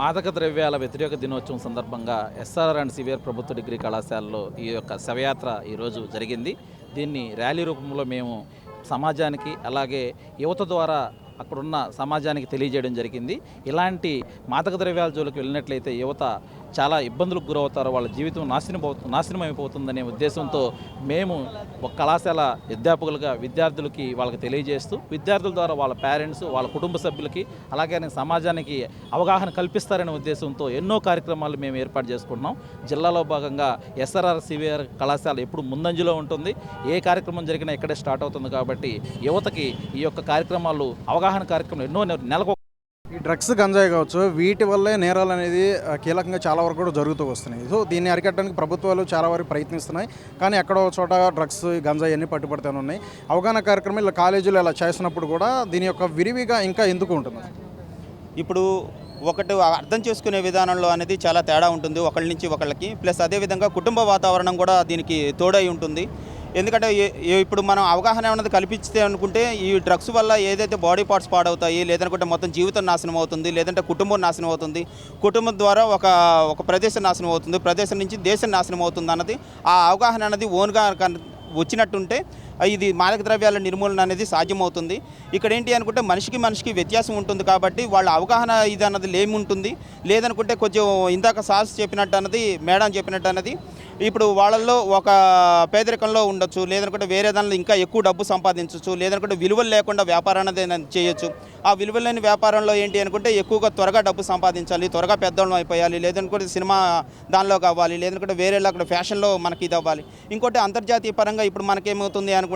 మాదక ద్రవ్యాల వ్యతిరేక దినోత్సవం సందర్భంగా ఎస్ఆర్ఆర్ అండ్ సివియర్ ప్రభుత్వ డిగ్రీ కళాశాలలో ఈ యొక్క శవయాత్ర ఈరోజు జరిగింది. దీన్ని ర్యాలీ రూపంలో మేము సమాజానికి అలాగే యువత ద్వారా అక్కడున్న సమాజానికి తెలియజేయడం జరిగింది. ఇలాంటి మాదక ద్రవ్యాల జోలికి వెళ్ళినట్లయితే యువత చాలా ఇబ్బందులకు గురవుతారు వాళ్ళ జీవితం నాశనం నాశనం అయిపోతుందనే ఉద్దేశంతో మేము ఒక కళాశాల అధ్యాపకులుగా విద్యార్థులకి వాళ్ళకి తెలియజేస్తూ విద్యార్థుల ద్వారా వాళ్ళ పేరెంట్స్ వాళ్ళ కుటుంబ సభ్యులకి అలాగే సమాజానికి అవగాహన కల్పిస్తారనే ఉద్దేశంతో ఎన్నో కార్యక్రమాలు మేము ఏర్పాటు చేసుకుంటున్నాం. జిల్లాలో భాగంగా ఎస్ఆర్ఆర్ సివిఆర్ కళాశాల ఎప్పుడు ముందంజలో ఉంటుంది. ఏ కార్యక్రమం జరిగినా ఇక్కడే స్టార్ట్ అవుతుంది కాబట్టి యువతకి ఈ యొక్క కార్యక్రమాలు అవగాహన కార్యక్రమాలు ఎన్నో నె- నెలకు ఈ డ్రగ్స్ గంజాయి కావచ్చు వీటి వల్లే నేరాలు అనేది కీలకంగా చాలా వరకు కూడా జరుగుతూ వస్తున్నాయి. సో దీన్ని అరికట్టడానికి ప్రభుత్వాలు చాలా వరకు ప్రయత్నిస్తున్నాయి. కానీ ఎక్కడో చోట డ్రగ్స్ గంజాయి అన్నీ పట్టుబడుతూనే ఉన్నాయి. అవగాహన కార్యక్రమం ఇలా కాలేజీలు ఇలా చేసినప్పుడు కూడా దీని యొక్క విరివిగా ఇంకా ఎందుకు ఉంటుంది? ఇప్పుడు ఒకటి అర్థం చేసుకునే విధానంలో అనేది చాలా తేడా ఉంటుంది ఒకళ్ళ నుంచి ఒకళ్ళకి. ప్లస్ అదేవిధంగా కుటుంబ వాతావరణం కూడా దీనికి తోడై ఉంటుంది. ఎందుకంటే ఇప్పుడు మనం అవగాహన ఏమన్నది కల్పిస్తే అనుకుంటే ఈ డ్రగ్స్ వల్ల ఏదైతే బాడీ పార్ట్స్ పాడవుతాయి లేదనుకుంటే మొత్తం జీవితం నాశనం అవుతుంది లేదంటే కుటుంబం నాశనం అవుతుంది కుటుంబం ద్వారా ఒక ఒక ప్రదేశం నాశనం అవుతుంది ప్రదేశం నుంచి దేశం నాశనం అవుతుంది అన్నది ఆ అవగాహన అనేది ఓన్గా కన్- వచ్చినట్టుంటే ఇది మాదక ద్రవ్యాల నిర్మూలన అనేది సాధ్యమవుతుంది. ఇక్కడ ఏంటి అనుకుంటే మనిషికి మనిషికి వ్యత్యాసం ఉంటుంది కాబట్టి వాళ్ళ అవగాహన ఇది అన్నది లేముంటుంది. లేదనుకుంటే కొంచెం ఇందాక సాస్ చెప్పినట్టు అన్నది మేడం చెప్పినట్టు అన్నది ఇప్పుడు వాళ్ళల్లో ఒక పేదరికంలో ఉండొచ్చు లేదనుకుంటే వేరే దానిలో ఇంకా ఎక్కువ డబ్బు సంపాదించవచ్చు లేదనుకుంటే విలువలు లేకుండా వ్యాపారం అనేది చేయొచ్చు. ఆ విలువలు లేని వ్యాపారంలో ఏంటి అనుకుంటే ఎక్కువగా త్వరగా డబ్బు సంపాదించాలి త్వరగా పెద్దవాళ్ళం అయిపోయాలి లేదనుకుంటే సినిమా దానిలో కావాలి లేదనుకుంటే వేరే అక్కడ ఫ్యాషన్లో మనకి ఇది అవ్వాలి. ఇంకోటి అంతర్జాతీయ పరంగా ఇప్పుడు మనకేమవుతుంది అనుకుంటే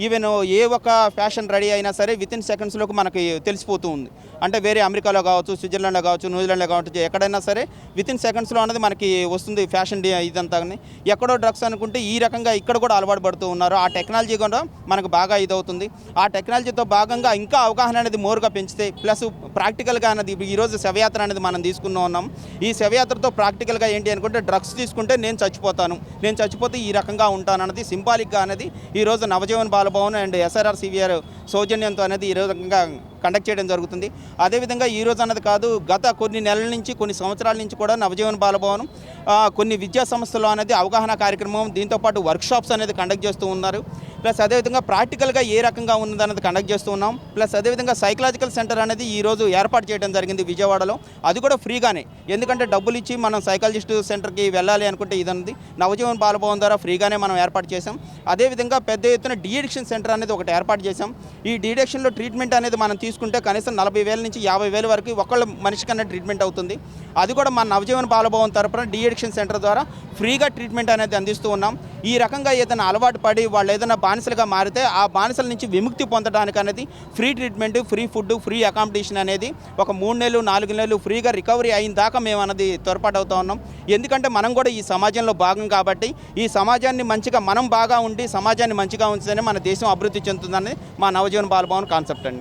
ఈవెన్ ఏ ఒక ఫ్యాషన్ రెడీ అయినా సరే విత్ ఇన్ సెకండ్స్లోకి మనకి తెలిసిపోతూ ఉంది. అంటే వేరే అమెరికాలో కావచ్చు స్విట్జర్లాండ్లో కావచ్చు న్యూజిలాండ్లో కావచ్చు ఎక్కడైనా సరే విత్ ఇన్ సెకండ్స్లో అనేది మనకి వస్తుంది ఫ్యాషన్ డి- ఇదంతా ఎక్కడో డ్రగ్స్ అనుకుంటే ఈ రకంగా ఇక్కడ కూడా అలవాటు పడుతూ ఉన్నారు. ఆ టెక్నాలజీ కూడా మనకు బాగా ఇదవుతుంది. ఆ టెక్నాలజీతో భాగంగా ఇంకా అవగాహన అనేది మోరుగా పెంచితే ప్లస్ ప్రాక్టికల్గా అనేది ఈరోజు శవయాత్ర అనేది మనం తీసుకున్నా ఉన్నాం. ఈ శవయాత్రతో ప్రాక్టికల్గా ఏంటి అనుకుంటే డ్రగ్స్ తీసుకుంటే నేను చచ్చిపోతాను. నేను చచ్చిపోతే ఈ రకంగా ఉంటాను అన్నది సింబాలిక్గా అనేది ఈరోజు Navajeevan Balabhavan and SRR CVR సౌజన్యంతో అనేది ఈ రకంగా కండక్ట్ చేయడం జరుగుతుంది. అదేవిధంగా ఈ రోజు అన్నది కాదు గత కొన్ని నెలల నుంచి కొన్ని సంవత్సరాల నుంచి కూడా నవజీవన్ బాలభవనం కొన్ని విద్యా సంస్థలు అనేది అవగాహన కార్యక్రమం దీంతోపాటు వర్క్షాప్స్ అనేది కండక్ట్ చేస్తూ ఉన్నారు. ప్లస్ అదేవిధంగా ప్రాక్టికల్గా ఏ రకంగా ఉన్నది అనేది కండక్ట్ చేస్తూ ఉన్నాం. ప్లస్ అదేవిధంగా సైకలాజికల్ సెంటర్ అనేది ఈ రోజు ఏర్పాటు చేయడం జరిగింది విజయవాడలో. అది కూడా ఫ్రీగానే. ఎందుకంటే డబ్బులు ఇచ్చి మనం సైకాలజిస్ట్ సెంటర్కి వెళ్ళాలి అనుకుంటే ఇది ఉంది నవజీవన్ బాలభవన్ ద్వారా ఫ్రీగానే మనం ఏర్పాటు చేసాం అదేవిధంగా పెద్ద ఎత్తున డిఎడిక్షన్ సెంటర్ అనేది ఒకటి ఏర్పాటు చేసాం ఈ డిఎడిక్షన్లో ట్రీట్మెంట్ అనేది మనం తీసుకుంటే కనీసం నలభై వేల నుంచి యాభై వేల వరకు ఒకళ్ళ మనిషికన్నా ట్రీట్మెంట్ అవుతుంది. అది కూడా మన నవజీవన బాలభవన్ తరపున డిఎడిక్షన్ సెంటర్ ద్వారా ఫ్రీగా ట్రీట్మెంట్ అనేది అందిస్తూ ఉన్నాం. ఈ రకంగా ఏదైనా అలవాటు పడి వాళ్ళు ఏదైనా బానిసలుగా మారితే ఆ బానిసల నుంచి విముక్తి పొందడానికి అనేది free treatment free food free accommodation అనేది ఒక మూడు నెలలు నాలుగు నెలలు ఫ్రీగా రికవరీ అయిన దాకా మేము అన్నది త్వరపాటు అవుతా ఉన్నాం. ఎందుకంటే మనం కూడా ఈ సమాజంలో భాగం కాబట్టి ఈ సమాజాన్ని మంచిగా మనం బాగా ఉండి సమాజాన్ని మంచిగా ఉంచితేనే మన దేశం అభివృద్ధి చెందుతుందని మా నవజీవన బాలభవన్ కాన్సెప్ట్ అండి.